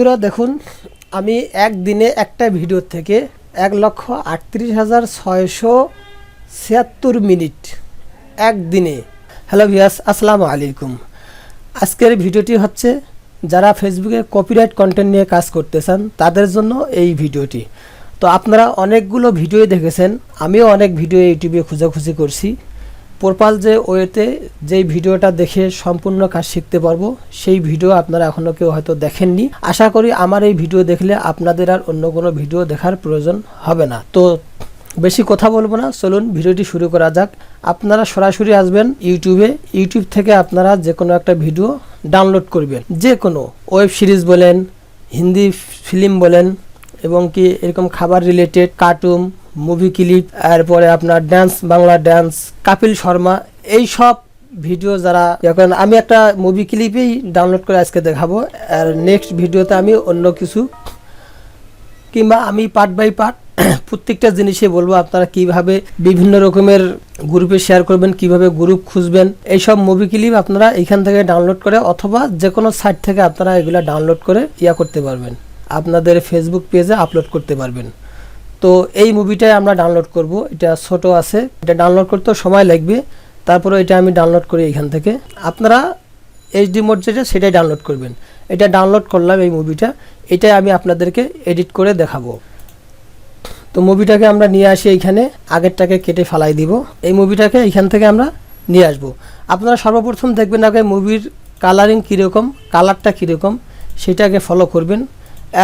বন্ধুরা দেখুন, আমি একদিনে একটা ভিডিও থেকে এক লক্ষ আটত্রিশ হাজার ছয়শো ছিয়াত্তর মিনিট একদিনে। হ্যালো ভিয়াস আসসালামু আলাইকুম। আজকের ভিডিওটি হচ্ছে, যারা ফেসবুকে কপিরাইট কন্টেন্ট নিয়ে কাজ করতে চান তাদের জন্য এই ভিডিওটি। তো আপনারা অনেকগুলো ভিডিও দেখেছেন, আমিও অনেক ভিডিও ইউটিউবে খোঁজাখুঁজি করছি। প্রপাল যে ওয়েতে যেই ভিডিওটা দেখে সম্পূর্ণ কাজ শিখতে পারব, সেই ভিডিও আপনারা এখনও কেউ হয়তো দেখেননি। আশা করি আমার এই ভিডিও দেখলে আপনাদের আর অন্য কোনো ভিডিও দেখার প্রয়োজন হবে না। তো বেশি কথা বলব না, চলুন ভিডিওটি শুরু করা যাক। আপনারা সরাসরি আসবেন ইউটিউবে, ইউটিউব থেকে আপনারা যে কোনো একটা ভিডিও ডাউনলোড করবেন। যে কোনো ওয়েব সিরিজ বলেন, হিন্দি ফিল্ম বলেন, এবং কি এরকম খাবার রিলেটেড, কার্টুন মুভি ক্লিপ এরপরে আপনার ড্যান্স বাংলা ড্যান্স কাপিল শর্মা, এই সব ভিডিও যারা, এখন আমি একটা মুভি ক্লিপেই ডাউনলোড করে আজকে দেখাবো। আর নেক্সট ভিডিওতে আমি অন্য কিছু, কিংবা আমি পার্ট বাই পার্ট প্রত্যেকটা জিনিসে বলব আপনারা কীভাবে বিভিন্ন রকমের গ্রুপে শেয়ার করবেন, কীভাবে গ্রুপ খুঁজবেন, এইসব মুভি ক্লিপ আপনারা এখান থেকে ডাউনলোড করে অথবা যে কোনো সাইট থেকে আপনারা এগুলা ডাউনলোড করে ইয়া করতে পারবেন। আপনাদের ফেসবুক পেজে আপলোড করতে পারবেন। তো এই মুভিটাই আমরা ডাউনলোড করব। এটা ছোট আছে। এটা ডাউনলোড করতেও সময় লাগবে। তারপরে এটা আমি ডাউনলোড করি এখান থেকে। আপনারা এইচডি মোড যেটা, সেটাই ডাউনলোড করবেন। এটা ডাউনলোড করলাম এই মুভিটা এটাই আমি আপনাদেরকে এডিট করে দেখাবো। তো মুভিটাকে আমরা নিয়ে আসি এইখানে। আগেরটাকে কেটে ফালাই দিব। এই মুভিটাকে এইখান থেকে আমরা নিয়ে আসব। আপনারা সর্বপ্রথম দেখবেন আগে মুভির কালারিং কীরকম কালারটা কীরকম, সেটাকে ফলো করবেন।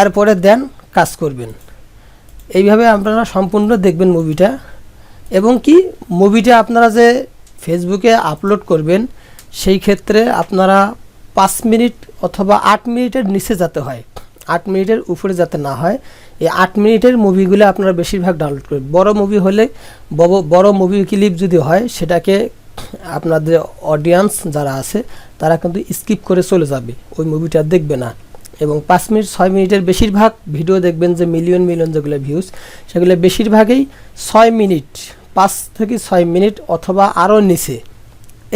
এরপরে দেন কাজ করবেন। এইভাবে আপনারা সম্পূর্ণ দেখবেন মুভিটা এবং কি মুভিটা আপনারা যে ফেসবুকে আপলোড করবেন, সেই ক্ষেত্রে আপনারা পাঁচ মিনিট অথবা আট মিনিটের নিচে যাতে হয়, আট মিনিটের উপরে যাতে না হয়, এই আট মিনিটের মুভিগুলো আপনারা বেশিরভাগ ডাউনলোড করবেন। বড় মুভি হলে বড় মুভি ক্লিপ যদি হয়, সেটাকে আপনাদের অডিয়েন্স যারা আছে, তারা কিন্তু স্কিপ করে চলে যাবে। ওই মুভিটা দেখবে না। এবং পাঁচ মিনিট, ছয় মিনিটের বেশিরভাগ ভিডিও দেখবেন যে মিলিয়ন মিলিয়ন যেগুলো ভিউজ সেগুলো বেশিরভাগই ছয় মিনিট, পাঁচ থেকে ছয় মিনিট অথবা আরও নিচে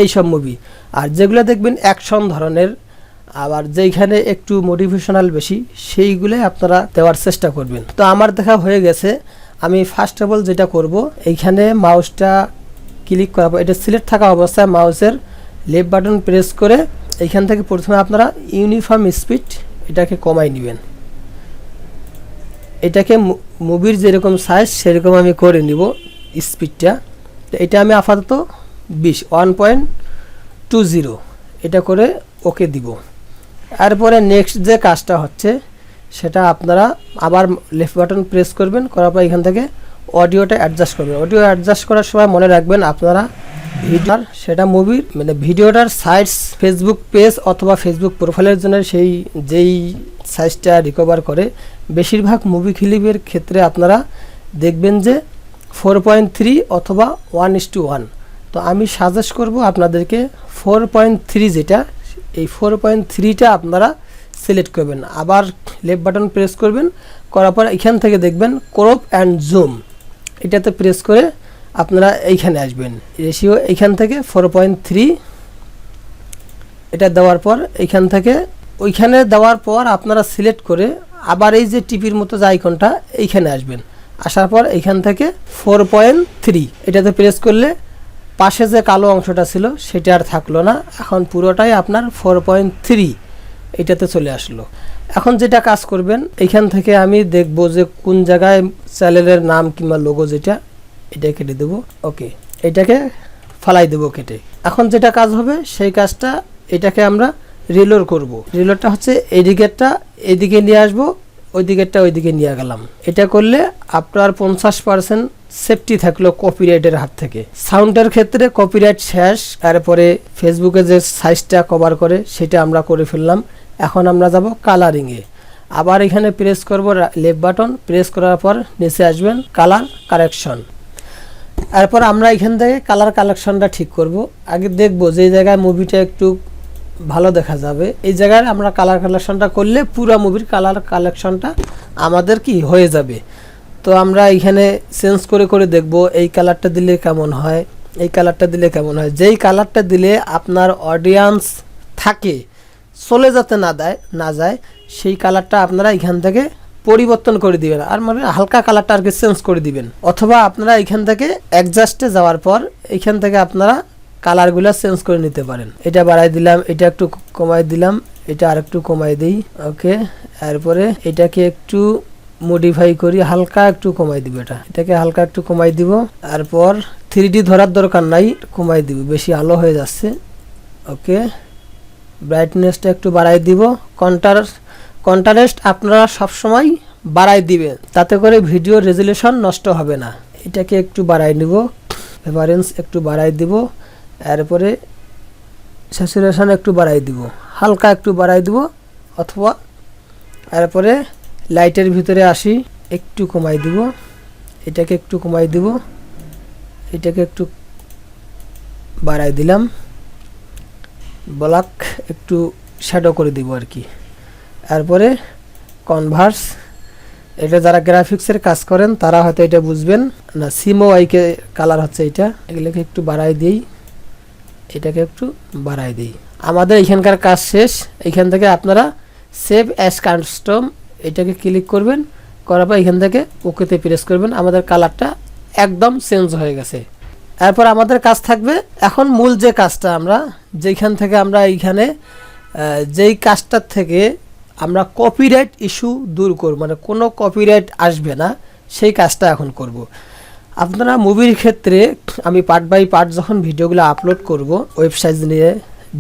এইসব মুভি আর যেগুলো দেখবেন অ্যাকশন ধরনের, আবার যেইখানে একটু মোটিভেশনাল বেশি, সেইগুলোই আপনারা দেওয়ার চেষ্টা করবেন। তো আমার দেখা হয়ে গেছে, আমি ফার্স্ট অফ অল যেটা করব, এইখানে মাউসটা ক্লিক করাবো এটা সিলেক্ট থাকা অবস্থায় মাউসের লেফট বাটন প্রেস করে, এইখান থেকে প্রথমে আপনারা ইউনিফর্ম স্পিড এটাকে কমাই নেবেন। এটাকে মুভির যেরকম সাইজ সেরকম আমি করে নিব স্পিডটা তো এটা আমি আপাতত বিশ ওয়ান পয়েন্ট টু জিরো এটা করে ওকে দিব। এরপরে নেক্সট যে কাজটা হচ্ছে, সেটা আপনারা আবার লেফট বাটন প্রেস করবেন, করার পর এখান থেকে অডিওটা অ্যাডজাস্ট করবেন। অডিও অ্যাডজাস্ট করার সময় মনে রাখবেন, আপনারা ভিডিওর সেটা মুভির মানে ভিডিওটার সাইজ ফেসবুক পেজ অথবা ফেসবুক প্রোফাইলের জন্য সেই, যেই সাইজটা রিকভার করে, বেশিরভাগ মুভি ক্লিপের ক্ষেত্রে আপনারা দেখবেন যে ফোর পয়েন্ট থ্রি অথবা ওয়ান ইস টু ওয়ান তো আমি সাজেস্ট করব আপনাদেরকে ফোর পয়েন্ট থ্রি যেটা, এই ফোর পয়েন্ট থ্রিটা আপনারা সিলেক্ট করবেন। আবার লেফট বাটন প্রেস করবেন, করার পর এখান থেকে দেখবেন ক্রপ অ্যান্ড জুম এটাতে প্রেস করে আপনারা এইখানে আসবেন। রেশিও এইখান থেকে ফোর পয়েন্ট থ্রি এটা দেওয়ার পর এইখান থেকে ওইখানে দেওয়ার পর আপনারা সিলেক্ট করে আবার এই যে টিপির মতো যে আইকনটা এইখানে আসবেন। আসার পর এইখান থেকে ফোর পয়েন্ট থ্রি এটাতে প্রেস করলে পাশে যে কালো অংশটা ছিল সেটা আর থাকল না। এখন পুরোটাই আপনার ফোর পয়েন্ট থ্রি এটাতে চলে আসলো। এখন যেটা কাজ করবেন, এইখান থেকে আমি দেখব যে কোন জায়গায় চ্যানেলের নাম কিংবা লোগো যেটা এটা কেটে দেবো, ওকে। এটাকে ফালাই দেবো কেটে। এখন যেটা কাজ হবে, সেই কাজটা এটাকে আমরা রিলোর করব। রিলোরটা হচ্ছে এই দিকেরটা এদিকে নিয়ে আসব ওই দিকেরটা ওই দিকে নিয়ে গেলাম। এটা করলে আপনার পঞ্চাশ পার্সেন্ট সেফটি থাকল কপিরাইটের হাত থেকে। সাউন্ডের ক্ষেত্রে কপিরাইট শেষ, তারপরে ফেসবুকে যে সাইজটা কভার করে, সেটা আমরা করে ফেললাম। এখন আমরা যাব কালারিংয়ে আবার এখানে প্রেস করব লেফট বাটন প্রেস করার পর নিচে আসবেন কালার কারেকশন এরপর আমরা এখান থেকে কালার কালেকশনটা ঠিক করব। আগে দেখব যে জায়গায় মুভিটা একটু ভালো দেখা যাবে। এই জায়গায় আমরা কালার কালেকশনটা করলে পুরো মুভির কালার কালেকশনটা আমাদের কি হয়ে যাবে। তো আমরা এখানে চেঞ্জ করে করে দেখব এই কালারটা দিলে কেমন হয়, এই কালারটা দিলে কেমন হয়। যেই কালারটা দিলে আপনার অডিয়েন্স থাকে, চলে যাতে না দেয়, না যায়, সেই কালারটা আপনারা এখান থেকে পরিবর্তন করে দিবেন। আর মানে হালকা কালারটা আর কি চেঞ্জ করে দিবেন। অথবা আপনারা এখান থেকে অ্যাডজাস্টে যাওয়ার পর এখান থেকে আপনারা কালারগুলো চেঞ্জ করে নিতে পারেন। এটা বাড়াই দিলাম, এটা একটু কমাই দিলাম, এটা আরেকটু কমাই দিই ওকে এরপরে এটাকে একটু মডিফাই করি, হালকা একটু কমাই দিব এটা। এটাকে হালকা একটু কমাই দিব, তারপর থ্রি ধরার দরকার নাই, কমাই দিব, বেশি আলো হয়ে যাচ্ছে ওকে ব্রাইটনেসটা একটু বাড়াই দিব কন্ট্রাস্ট কন্ট্রাস্ট আপনারা সবসময় বাড়াই দিবেন তাতে করে ভিডিও রেজুলেশন নষ্ট হবে না। এটাকে একটু বাড়াই নিব রেফারেন্স একটু বাড়াই দিব, এরপরে স্যাচুরেশন একটু বাড়াই দিব, হালকা একটু বাড়াই দিব, অথবা এরপরে লাইটের ভিতরে আসি, একটু কমাই দিব, এটাকে একটু কমাই দিব, এটাকে একটু বাড়াই দিলাম ব্ল্যাক একটু শ্যাডো করে দিব আর কি। তারপরে কনভার্স এটা যারা গ্রাফিক্সের কাজ করেন, তারা হয়তো এটা বুঝবেন। না সিমো আইকে কালার হচ্ছে এটা। এগুলোকে একটু বাড়াই দিই। এটাকে একটু বাড়াই দিই। আমাদের এখানকার কাজ শেষ। এখান থেকে আপনারা সেভ অ্যাস কাস্টম এটাকে ক্লিক করবেন। করার পর এখান থেকে ওকেতে প্রেস করবেন। আমাদের কালারটা একদম চেঞ্জ হয়ে গেছে। এরপর আমাদের কাজ থাকবে এখন মূল যে কাজটা আমরা, যেখান থেকে আমরা এইখানে যেই কাজটার থেকে আমরা কপিরাইট ইস্যু দূর করব মানে কোনো কপিরাইট আসবে না, সেই কাজটা এখন করব। আপনারা মুভির ক্ষেত্রে আমি পার্ট বাই পার্ট যখন ভিডিওগুলো আপলোড করব ওয়েবসাইট নিয়ে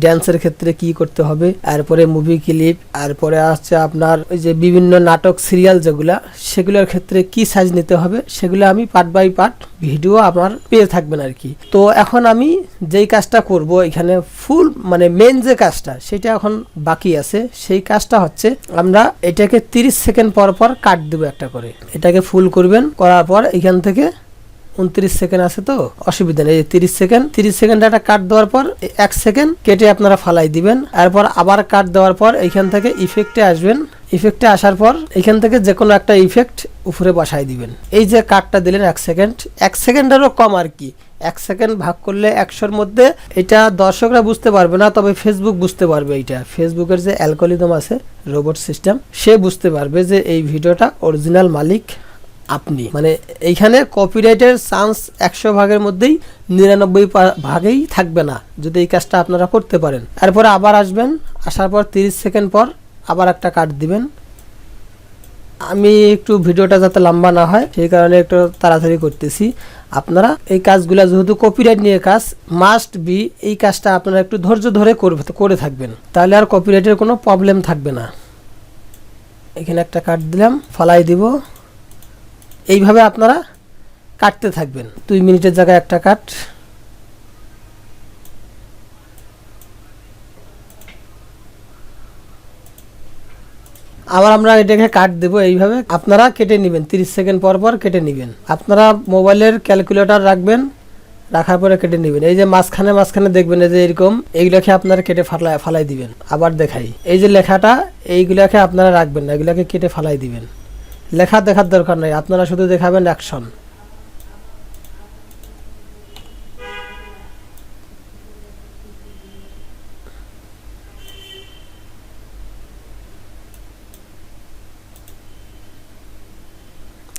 ড্যান্সের ক্ষেত্রে কি করতে হবে এরপরে মুভি ক্লিপ তারপরে আসছে আপনার ওই যে বিভিন্ন নাটক সিরিয়াল যেগুলা, সেগুলোর ক্ষেত্রে কি সাইজ নিতে হবে, সেগুলো আমি পার্ট বাই পার্ট ভিডিও আমার পেয়ে থাকবেন আর কি। তো এখন আমি যেই কাজটা করব, এখানে ফুল মানে মেন যে কাজটা, সেটা এখন বাকি আছে। সেই কাজটা হচ্ছে আমরা এটাকে 30 সেকেন্ড পর পর কাট দেবো একটা করে। এটাকে ফুল করবেন, করার পর এখান থেকে উনত্রিশ সেকেন্ড আছে তো, অসুবিধা নেই। তিরিশ সেকেন্ড তিরিশ সেকেন্ড একটা কাট দেওয়ার পর এক সেকেন্ড কেটে আপনারা ফালাই দিবেন। এরপর আবার কাট দেওয়ার পর এইখান থেকে ইফেক্টে আসবেন। ইফেক্টে আসার পর এখান থেকে যে কোনো একটা ইফেক্ট উপরে বসাই দিবেন। এই যে কাটটা দিলেন এক সেকেন্ড, এক সেকেন্ডেরও কম আর কি। এক সেকেন্ড ভাগ করলে একশোর মধ্যে এটা দর্শকরা বুঝতে পারবে না, তবে ফেসবুক বুঝতে পারবে এটা ফেসবুকের যে অ্যালকোলিদম আছে রোবট সিস্টেম সে বুঝতে পারবে যে এই ভিডিওটা অরিজিনাল মালিক আপনি। মানে এইখানে কপিরাইটের চান্স একশো ভাগের মধ্যেই নিরানব্বই ভাগেই থাকবে না, যদি এই কাজটা আপনারা করতে পারেন। এরপরে আবার আসবেন, আসার পর তিরিশ সেকেন্ড পর আবার একটা কাট দিবেন। আমি একটু ভিডিওটা যাতে লম্বা না হয়, সেই কারণে একটু তাড়াতাড়ি করতেছি। আপনারা এই কাজগুলো যেহেতু কপিরাইট নিয়ে কাজ মাস্ট বি এই কাজটা আপনারা একটু ধৈর্য ধরে করে থাকবেন। তাহলে আর কপিরাইটের কোনো প্রবলেম থাকবে না। এখানে একটা কাট দিলাম, ফালাই দিব। এইভাবে আপনারা কাটতে থাকবেন। দুই মিনিটের জায়গায় একটা কাট। আবার আমরা এটাকে কাট দেব এইভাবে। আপনারা কেটে নেবেন 30 সেকেন্ড পর পর কেটে নেবেন। আপনারা মোবাইলের ক্যালকুলেটর রাখবেন, রাখার পরে কেটে নেবেন। এই যে মাঝখানে মাঝখানে দেখবেন এই যে এরকম, এইগুলোকে আপনারা কেটে ফালাই ফালাই দিবেন। আবার দেখাই। এই যে লেখাটা, এইগুলাকে আপনারা রাখবেন না, এগুলাকে কেটে ফালাই দিবেন। লেখা দেখার দরকার নাই, আপনারা শুধু দেখাবেন অ্যাকশন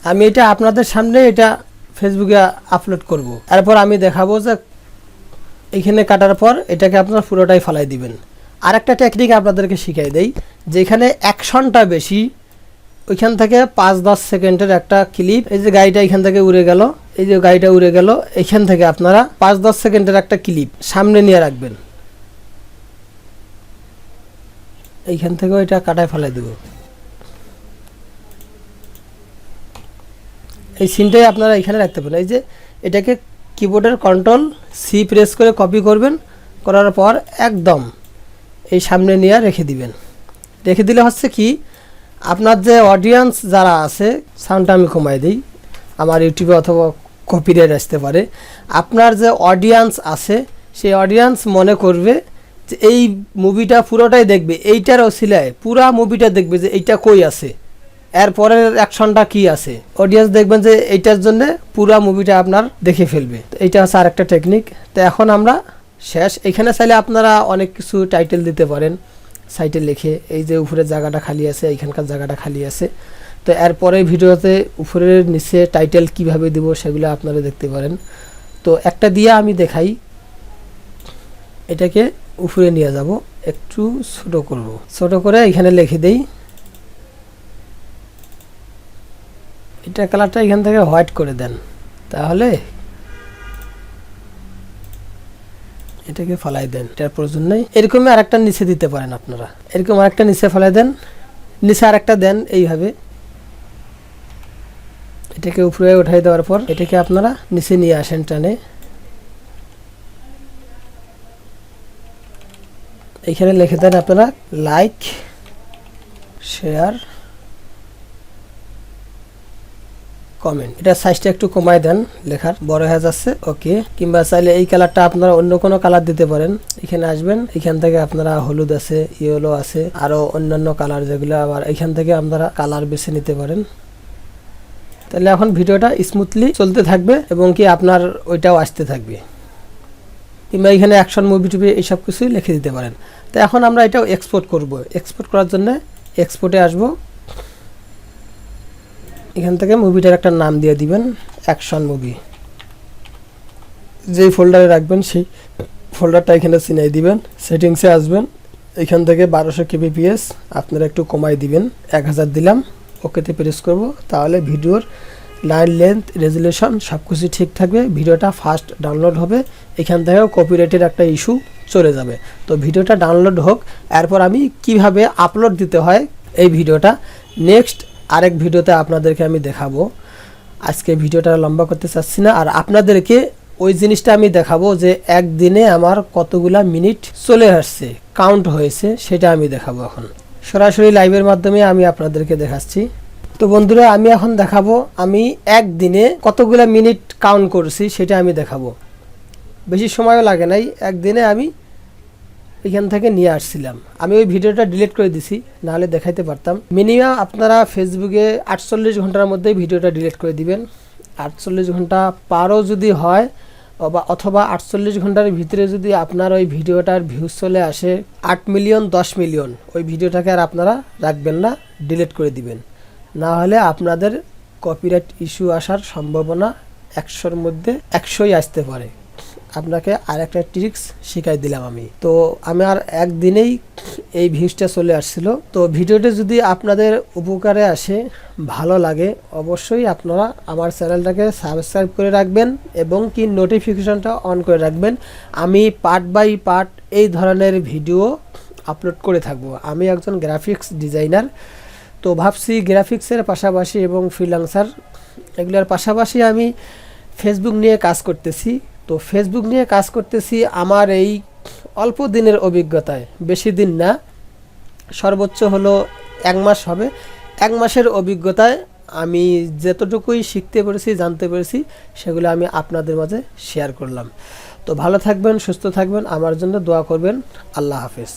আমি এটা আপনাদের সামনে এটা ফেসবুকে আপলোড করব। এরপর আমি দেখাবো যে এখানে কাটার পর এটাকে আপনারা পুরোটাই ফালাই দিবেন। আর একটা টেকনিক আপনাদেরকে শিখাই দেই, যেখানে অ্যাকশনটা বেশি ওইখান থেকে পাঁচ দশ সেকেন্ডের একটা ক্লিপ এই যে গাড়িটা এখান থেকে উড়ে গেল, এই যে গাড়িটা উড়ে গেল, এখান থেকে আপনারা পাঁচ দশ সেকেন্ডের একটা ক্লিপ সামনে নিয়ে রাখবেন। এইখান থেকে ওইটা কাটায় ফেলাই দেব। এই সিনটাই আপনারা এখানে রাখতে পারেন। এই যে এটাকে কিবোর্ডের কন্ট্রোল সি প্রেস করে কপি করবেন, করার পর একদম এই সামনে নিয়ে রেখে দিবেন। রেখে দিলে হচ্ছে কি আপনার যে অডিয়েন্স যারা আছে সাউন্ডটা আমি কমাই দিই। আমার ইউটিউবে অথবা কপিরাইট আসতে পারে। আপনার যে অডিয়েন্স আছে, সেই অডিয়েন্স মনে করবে যে এই মুভিটা পুরোটাই দেখবে। এইটার অসিলায় পুরা মুভিটা দেখবে যে এইটা কই আছে। এরপরের অ্যাকশনটা কি আছে? অডিয়েন্স দেখবেন যে এইটার জন্য পুরা মুভিটা আপনার দেখে ফেলবে। তো এইটা হচ্ছে আরেকটা টেকনিক তো এখন আমরা শেষ। এখানে চাইলে আপনারা অনেক কিছু টাইটেল দিতে পারেন। সাইটে লিখে এই যে উপরের জায়গাটা খালি আছে, এইখানকার জায়গাটা খালি আছে। তো এরপরে ভিডিওতে উপরের নিচে টাইটেল কীভাবে দিব সেগুলো আপনারা দেখতে পারেন। তো একটা দিয়ে আমি দেখাই। এটাকে উপরে নিয়ে যাব, একটু ছোট করব। ছোট করে এখানে লিখে দেই। এটা কালারটা এখান থেকে হোয়াইট করে দেন। তাহলে এটাকে ফলাই দেন, এটার প্রয়োজন নেই। এরকমই আরেকটা নিচে দিতে পারেন আপনারা। এরকম আরেকটা নিচে ফলাই দেন, নিচে আরেকটা দেন, এইভাবে। এটাকে উপরে উঠাই দেওয়ার পর এটাকে আপনারা নিচে নিয়ে আসেন টানে। এখানে লিখে দেন আপনারা লাইক শেয়ার কমেন্ট এটা সাইজটা একটু কমায় দেন লেখার। বড় হয়ে যাচ্ছে ওকে কিংবা চাইলে এই কালারটা আপনারা অন্য কোনো কালার দিতে পারেন। এখানে আসবেন, এখান থেকে আপনারা হলুদ আছে ইয়েলো আছে, আরও অন্যান্য কালার যেগুলো আবার এখান থেকে আপনারা কালার বেছে নিতে পারেন। তাহলে এখন ভিডিওটা স্মুথলি চলতে থাকবে এবং কি আপনার ওইটাও আসতে থাকবে। কিংবা এখানে অ্যাকশন মুভি টুভি এইসব কিছুই লিখে দিতে পারেন। তো এখন আমরা এটাও এক্সপোর্ট করব। এক্সপোর্ট করার জন্য এক্সপোর্টে আসব। এখান থেকে মুভিটার একটা নাম দিয়ে দিবেন অ্যাকশন মুভি যেই ফোল্ডারে রাখবেন, সেই ফোল্ডারটা এখানে চিনাই দিবেন সেটিংসে আসবেন, এখান থেকে বারোশো কেবিপিএস আপনারা একটু কমাই দিবেন, এক হাজার দিলাম, ওকেতে প্রেস করব, তাহলে ভিডিওর লাইন লেন্থ রেজুলেশন সব কিছু ঠিক থাকবে, ভিডিওটা ফার্স্ট ডাউনলোড হবে, এখান থেকেও কপিরাইটের একটা ইস্যু চলে যাবে। তো ভিডিওটা ডাউনলোড হোক, এরপর আমি কীভাবে আপলোড দিতে হয় এই ভিডিওটা নেক্সট আরেক ভিডিওতে আপনাদেরকে আমি দেখাবো। আজকে ভিডিওটা লম্বা করতে চাচ্ছি না। আর আপনাদেরকে ওই জিনিসটা আমি দেখাবো যে একদিনে আমার কতগুলা মিনিট চলে আসছে কাউন্ট হয়েছে, সেটা আমি দেখাবো এখন। সরাসরি লাইভের মাধ্যমে আমি আপনাদেরকে দেখাচ্ছি। তো বন্ধুরা, আমি এখন দেখাবো আমি একদিনে কতগুলা মিনিট কাউন্ট করছি, সেটা আমি দেখাবো। বেশি সময়ও লাগে নাই, একদিনে আমি এখান থেকে নিয়ে আসছিলাম। আমি ওই ভিডিওটা ডিলিট করে দিছি, নাহলে দেখাইতে পারতাম। মিনিমাম আপনারা ফেসবুকে আটচল্লিশ ঘণ্টার মধ্যেই ভিডিওটা ডিলিট করে দিবেন। আটচল্লিশ ঘণ্টা পারও যদি হয় বা অথবা আটচল্লিশ ঘণ্টার ভিতরে যদি আপনার ওই ভিডিওটার ভিউজ চলে আসে আট মিলিয়ন, দশ মিলিয়ন, ওই ভিডিওটাকে আর আপনারা রাখবেন না ডিলিট করে দিবেন। না হলে আপনাদের কপিরাইট ইস্যু আসার সম্ভাবনা একশোর মধ্যে একশোই আসতে পারে। আপনাকে আর একটা ট্রিক্স শিখাই দিলাম আমি। তো আমি আর একদিনেই এই ভিউজটা চলে আসছিল। তো ভিডিওটা যদি আপনাদের উপকারে আসে, ভালো লাগে, অবশ্যই আপনারা আমার চ্যানেলটাকে সাবস্ক্রাইব করে রাখবেন এবং কি নোটিফিকেশনটা অন করে রাখবেন। আমি পার্ট বাই পার্ট এই ধরনের ভিডিও আপলোড করে থাকব। আমি একজন গ্রাফিক্স ডিজাইনার তো ভাবছি গ্রাফিক্সের পাশাপাশি এবং ফ্রিলান্সার এগুলোর পাশাপাশি আমি ফেসবুক নিয়ে কাজ করতেছি। তো ফেসবুক নিয়ে কাজ করতেছি আমার এই অল্প দিনের অভিজ্ঞতায়। বেশি দিন না, সর্বোচ্চ হলো এক মাস হবে। এক মাসের অভিজ্ঞতায় আমি যতটুকুই শিখতে পেরেছি, জানতে পেরেছি, সেগুলো আমি আপনাদের মাঝে শেয়ার করলাম। তো ভালো থাকবেন, সুস্থ থাকবেন, আমার জন্য দোয়া করবেন। আল্লাহ হাফেজ।